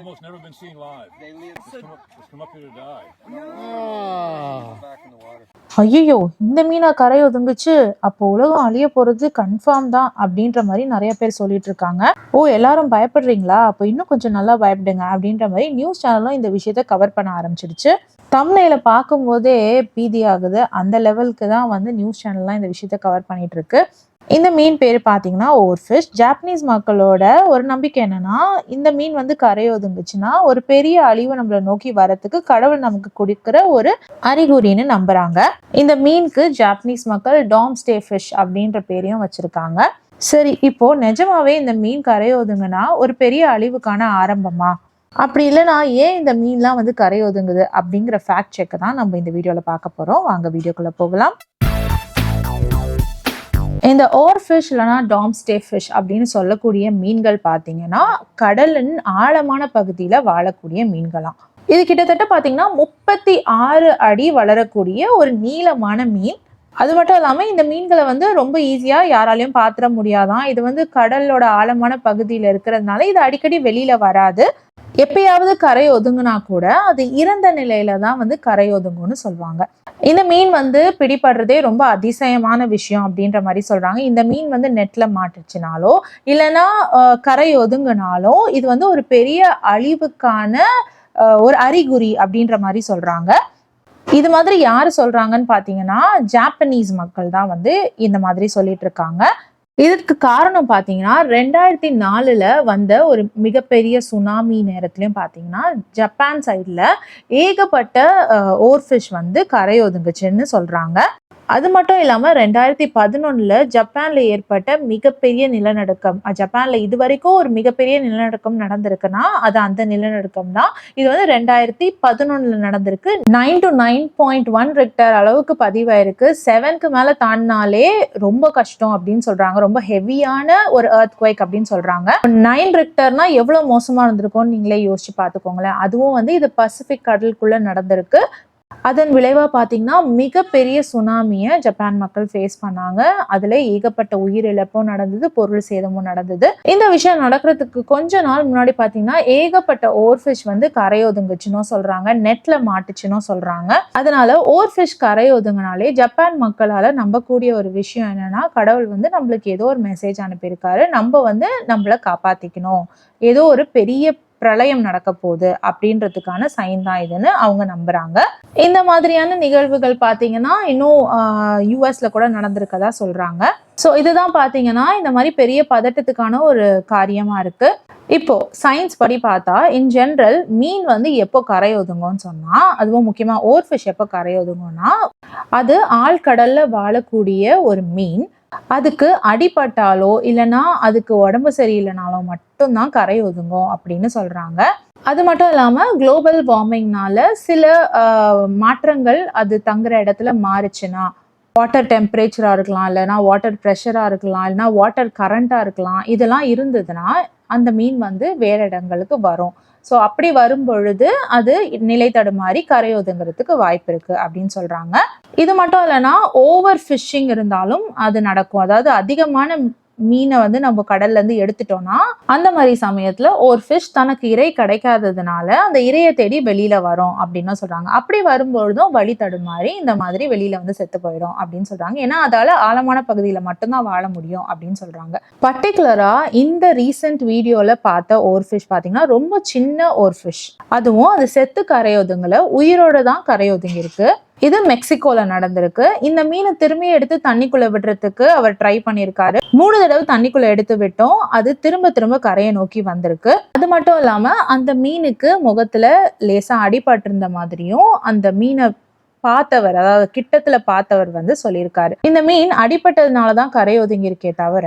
almost never been seen live. They live Just come up, just come up here to die. back in the water. ஐயோ இந்த மீனா கரை ஒதுங்குச்சு அப்போ உலகம் அழிய போறது கன்ஃபார்ம் தான் அப்படின்ற மாதிரி நிறைய பேர் சொல்லிட்டு இருக்காங்க ஓ எல்லாரும் பயப்படுறீங்களா அப்போ இன்னும் கொஞ்சம் நல்லா பயப்படுங்க அப்படின்ற மாதிரி நியூஸ் சேனலும் இந்த விஷயத்த கவர் பண்ண ஆரம்பிச்சிடுச்சு தம்னையில பார்க்கும்போதே பீதி ஆகுது அந்த லெவலுக்கு தான் வந்து நியூஸ் சேனல்லாம் இந்த விஷயத்த கவர் பண்ணிட்டு இருக்கு இந்த மீன் பேர் பார்த்தீங்கன்னா ஓர் ஃபிஷ் ஜாப்பனீஸ் மக்களோட ஒரு நம்பிக்கை என்னன்னா இந்த மீன் வந்து கரை ஒதுங்குச்சுன்னா ஒரு பெரிய அழிவு நம்மளை நோக்கி வரத்துக்கு கடவுள் நமக்கு கொடுக்கிற ஒரு அறிகுறின்னு நம்புறாங்க. இந்த மீனுக்கு ஜாப்பனீஸ் மக்கள் டாம் ஸ்டே ஃபிஷ் அப்படின்ற பேரையும் வச்சிருக்காங்க. சரி இப்போ நிஜமாவே இந்த மீன் கரை ஒதுங்குனா ஒரு பெரிய அழிவுக்கான ஆரம்பமா? அப்படி இல்லைனா ஏன் இந்த மீன்லாம் வந்து கரையோதுங்குது அப்படிங்கிற ஃபேக்ட் செக்கை தான் நம்ம இந்த வீடியோவில் பார்க்க போகிறோம் வாங்க வீடியோக்குள்ளே போகலாம். இந்த ஓர் ஃபிஷ் இல்லைனா டாம்ஸ்டே ஃபிஷ் அப்படின்னு சொல்லக்கூடிய மீன்கள் பார்த்தீங்கன்னா கடலின் ஆழமான பகுதியில் வாழக்கூடிய மீன்களாம். இது கிட்டத்தட்ட பார்த்தீங்கன்னா முப்பத்தி ஆறு அடி வளரக்கூடிய ஒரு நீளமான மீன். அது மட்டும் இல்லாமல் இந்த மீன்களை வந்து ரொம்ப ஈஸியாக யாராலையும் பாத்திர முடியாதான். இது வந்து கடலோட ஆழமான பகுதியில் இருக்கிறதுனால இது அடிக்கடி வெளியில் வராது. எப்பயாவது கரை ஒதுங்கினா கூட அது இறந்த நிலையில தான் வந்து கரை ஒதுங்கும்னு சொல்லுவாங்க இந்த மீன் வந்து பிடிபடுறதே ரொம்ப அதிசயமான விஷயம் அப்படின்ற மாதிரி சொல்றாங்க. இந்த மீன் வந்து நெட்ல மாட்டுச்சுனாலோ இல்லைன்னா கரை ஒதுங்கினாலோ இது வந்து ஒரு பெரிய அழிவுக்கான ஒரு அறிகுறி அப்படின்ற மாதிரி சொல்றாங்க. இது மாதிரி யார் சொல்றாங்கன்னு பார்த்தீங்கன்னா ஜாப்பனீஸ் மக்கள் தான் வந்து இந்த மாதிரி சொல்லிட்டு இருக்காங்க. இதற்கு காரணம் பார்த்தீங்கன்னா ரெண்டாயிரத்தி நாலில் வந்த ஒரு மிகப்பெரிய சுனாமி நேரத்துலையும் பார்த்தீங்கன்னா ஜப்பான் சைடில் ஏகப்பட்ட ஓர்ஃபிஷ் வந்து கரை ஒதுங்குச்சுன்னு அது மட்டும் இல்லாமல் ரெண்டாயிரத்தி பதினொன்னில் ஜப்பானில் ஏற்பட்ட மிகப்பெரிய நிலநடுக்கம். ஜப்பானில் இது வரைக்கும் ஒரு மிகப்பெரிய நிலநடுக்கம் நடந்திருக்குன்னா அது அந்த நிலநடுக்கம் தான் இது வந்து ரெண்டாயிரத்தி பதினொன்னில் நடந்திருக்கு. Nine to nine point one Richter அளவுக்கு பதிவாயிருக்கு. செவனுக்கு மேலே தாண்டினாலே ரொம்ப கஷ்டம் அப்படின்னு சொல்கிறாங்க ரொம்ப ஹெவியான ஒரு அர்த் குவைக் அப்படின்னு சொல்கிறாங்க நைன் ரெக்டர்னா எவ்வளோ மோசமாக இருந்திருக்கும்னு நீங்களே யோசிச்சு பார்த்துக்கோங்களேன். அதுவும் வந்து இது பசிபிக் கடலுக்குள்ளே நடந்திருக்கு. அதன் விளைவாக பார்த்தீங்கன்னா மிகப்பெரிய சுனாமியை ஜப்பான் மக்கள் ஃபேஸ் பண்ணாங்க. அதில் ஏகப்பட்ட உயிரிழப்பும் நடந்தது பொருள் சேதமும் நடந்தது. இந்த விஷயம் நடக்கிறதுக்கு கொஞ்ச நாள் முன்னாடி பார்த்தீங்கன்னா ஏகப்பட்ட ஓர்ஃபிஷ் வந்து கரையொதுங்குச்சுன்னு சொல்கிறாங்க நெட்டில் மாட்டுச்சுன்னு சொல்கிறாங்க அதனால ஓர்ஃபிஷ் கரையொதுங்கினாலே ஜப்பான் மக்களால் நம்பக்கூடிய ஒரு விஷயம் என்னன்னா கடவுள் வந்து நம்மளுக்கு ஏதோ ஒரு மெசேஜ் அனுப்பியிருக்காரு. நம்ம வந்து நம்மள காப்பாற்றிக்கணும் ஏதோ ஒரு பெரிய பிரளயம் நடக்க போகுது அப்படின்றதுக்கான சைன் தான் இதுன்னு அவங்க நம்புறாங்க. இந்த மாதிரியான நிகழ்வுகள் பார்த்தீங்கன்னா இன்னும் யூஎஸ்ல கூட நடந்திருக்கதா சொல்றாங்க. ஸோ இதுதான் பார்த்தீங்கன்னா இந்த மாதிரி பெரிய பதட்டத்துக்கான ஒரு காரியமா இருக்கு. இப்போ சயின்ஸ் படி பார்த்தா இன் ஜென்ரல் மீன் வந்து எப்போ கரை ஒதுங்கும்னு சொன்னா அதுவும் முக்கியமா ஓர்ஃபிஷ் எப்போ கரை ஒதுங்கும்னா அது ஆழ்கடல்ல வாழக்கூடிய ஒரு மீன் அதுக்கு அடிபட்டாலோ இல்லைன்னா அதுக்கு உடம்பு சரியில்லைனாலோ மட்டும்தான் கரை ஒதுங்கும் அப்படின்னு சொல்கிறாங்க அது மட்டும் இல்லாமல் குளோபல் வார்மிங்னால சில மாற்றங்கள் அது தங்குற இடத்துல மாறுச்சுன்னா வாட்டர் டெம்பரேச்சராக இருக்கலாம் இல்லைனா வாட்டர் ப்ரெஷராக இருக்கலாம் இல்லைன்னா வாட்டர் கரண்ட்டாக இருக்கலாம் இதெல்லாம் இருந்ததுன்னா அந்த மீன் வந்து வேற இடங்களுக்கு வரும். ஸோ அப்படி வரும் பொழுது அது நிலை தடுமாறி கரை ஒதுங்கிறதுக்கு வாய்ப்பு இருக்குது அப்படின்னு சொல்கிறாங்க இது மட்டும் இல்லைன்னா ஓவர் ஃபிஷ்ஷிங் இருந்தாலும் அது நடக்கும். அதாவது அதிகமான மீனை வந்து நம்ம கடல்ல இருந்து எடுத்துட்டோம்னா அந்த மாதிரி சமயத்துல ஒரு ஃபிஷ் தனக்கு இறை கிடைக்காததுனால அந்த இரையை தேடி வெளியில வரும் அப்படின்னு சொல்றாங்க. அப்படி வரும்பொழுதும் வழி தடுமாறி இந்த மாதிரி வெளியில வந்து செத்து போயிடும் அப்படின்னு சொல்றாங்க. ஏன்னா அதால ஆழமான பகுதியில மட்டும்தான் வாழ முடியும் அப்படின்னு சொல்றாங்க. பர்டிகுலரா இந்த ரீசெண்ட் வீடியோல பார்த்த ஓர் ஃபிஷ் பாத்தீங்கன்னா ரொம்ப சின்ன ஓர் ஃபிஷ் அதுவும் அது செத்து கரையொதுங்களை உயிரோட தான் கரையொதுங்கிருக்கு இது மெக்சிகோல நடந்திருக்கு. இந்த மீனை திரும்பி எடுத்து தண்ணிக்குள்ள விடுறதுக்கு அவர் ட்ரை பண்ணியிருக்காரு. மூணு தடவை தண்ணிக்குள்ள எடுத்து விட்டோம். அது திரும்ப திரும்ப கரையை நோக்கி வந்திருக்கு. அது மட்டும் இல்லாம அந்த மீனுக்கு முகத்துல லேசா அடிபட்டிருந்த மாதிரியும் அந்த மீனை பார்த்தவர் அதாவது கிட்டத்துல பார்த்தவர் வந்து சொல்லியிருக்காரு. இந்த மீன் அடிபட்டதுனால தான் கரை ஒதுங்கி இருக்கே தவிர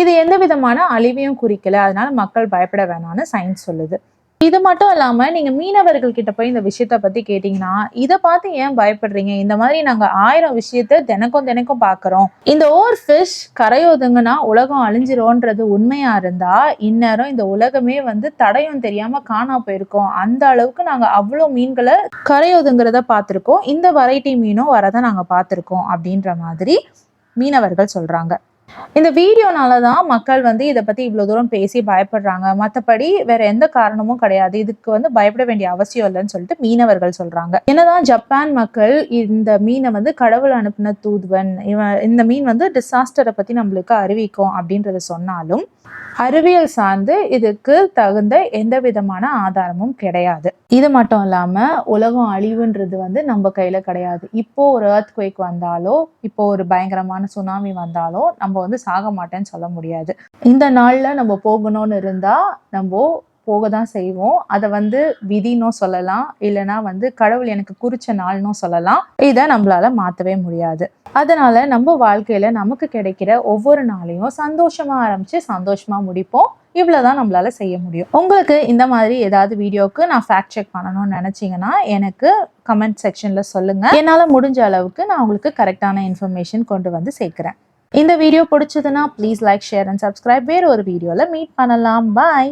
இது எந்த விதமான அழிவையும் குறிக்கல. அதனால மக்கள் பயப்பட வேணாம்னு சயின்ஸ் சொல்லுது. இது மட்டும் இல்லாமல் நீங்கள் மீனவர்கள் கிட்ட போய் இந்த விஷயத்த பற்றி கேட்டிங்கன்னா இதை பார்த்து ஏன் பயப்படுறீங்க? இந்த மாதிரி நாங்கள் ஆயிரம் விஷயத்த தினக்கும் தினக்கும் பார்க்குறோம். இந்த ஓர் ஃபிஷ் கரையொதுங்கன்னா உலகம் அழிஞ்சிரோன்றது உண்மையாக இருந்தால் இந்நேரம் இந்த உலகமே வந்து தடையும் தெரியாமல் காணா போயிருக்கோம். அந்த அளவுக்கு நாங்கள் அவ்வளோ மீன்களை கரையொதுங்கிறத பார்த்துருக்கோம். இந்த வெரைட்டி மீனும் வரதை நாங்கள் பார்த்துருக்கோம் அப்படின்ற மாதிரி மீனவர்கள் சொல்கிறாங்க இந்த வீடியோனால தான் மக்கள் வந்து இதை பற்றி இவ்வளோ தூரம் பேசி பயப்படுறாங்க. மற்றபடி வேற எந்த காரணமும் கிடையாது. இதுக்கு வந்து பயப்பட வேண்டிய அவசியம் இல்லைன்னு சொல்லிட்டு மீனவர்கள் சொல்றாங்க. என்னதான் ஜப்பான் மக்கள் இந்த மீனை வந்து கடவுள் அனுப்பின தூதுவன் இவன் இந்த மீன் வந்து டிசாஸ்டரை பற்றி நம்மளுக்கு அறிவிக்கும் அப்படின்றத சொன்னாலும் அறிவியல் சார்ந்து இதுக்கு தகுந்த எந்த விதமான ஆதாரமும் கிடையாது. இது மட்டும் இல்லாம உலகம் அழிவுன்றது வந்து நம்ம கையில கிடையாது. இப்போ ஒரு ஏர்த் குவேக் வந்தாலோ இப்போ ஒரு பயங்கரமான சுனாமி வந்தாலோ நம்ம வந்து சாக மாட்டேன்னு சொல்ல முடியாது. இந்த நாளில் நம்ம போகணும்னு இருந்தால் நம்ம போக தான் செய்வோம். அதை வந்து விதினும் சொல்லலாம். இல்லைன்னா வந்து கடவுள் எனக்கு குறிச்ச நாள்னும் சொல்லலாம். இதை நம்மளால மாற்றவே முடியாது. அதனால நம்ம வாழ்க்கையில நமக்கு கிடைக்கிற ஒவ்வொரு நாளையும் சந்தோஷமா ஆரம்பிச்சு சந்தோஷமா முடிப்போம். இவ்வளோதான் நம்மளால செய்ய முடியும். உங்களுக்கு இந்த மாதிரி ஏதாவது வீடியோக்கு நான் ஃபேக்ட் செக் பண்ணணும்னு நினச்சிங்கன்னா எனக்கு கமெண்ட் செக்ஷனில் சொல்லுங்கள் என்னால் முடிஞ்ச அளவுக்கு நான் உங்களுக்கு கரெக்டான இன்ஃபர்மேஷன் கொண்டு வந்து சேர்க்குறேன். இந்த வீடியோ பிடிச்சதுன்னா please like share and subscribe வேற ஒரு வீடியோல மீட் பண்ணலாம். பாய்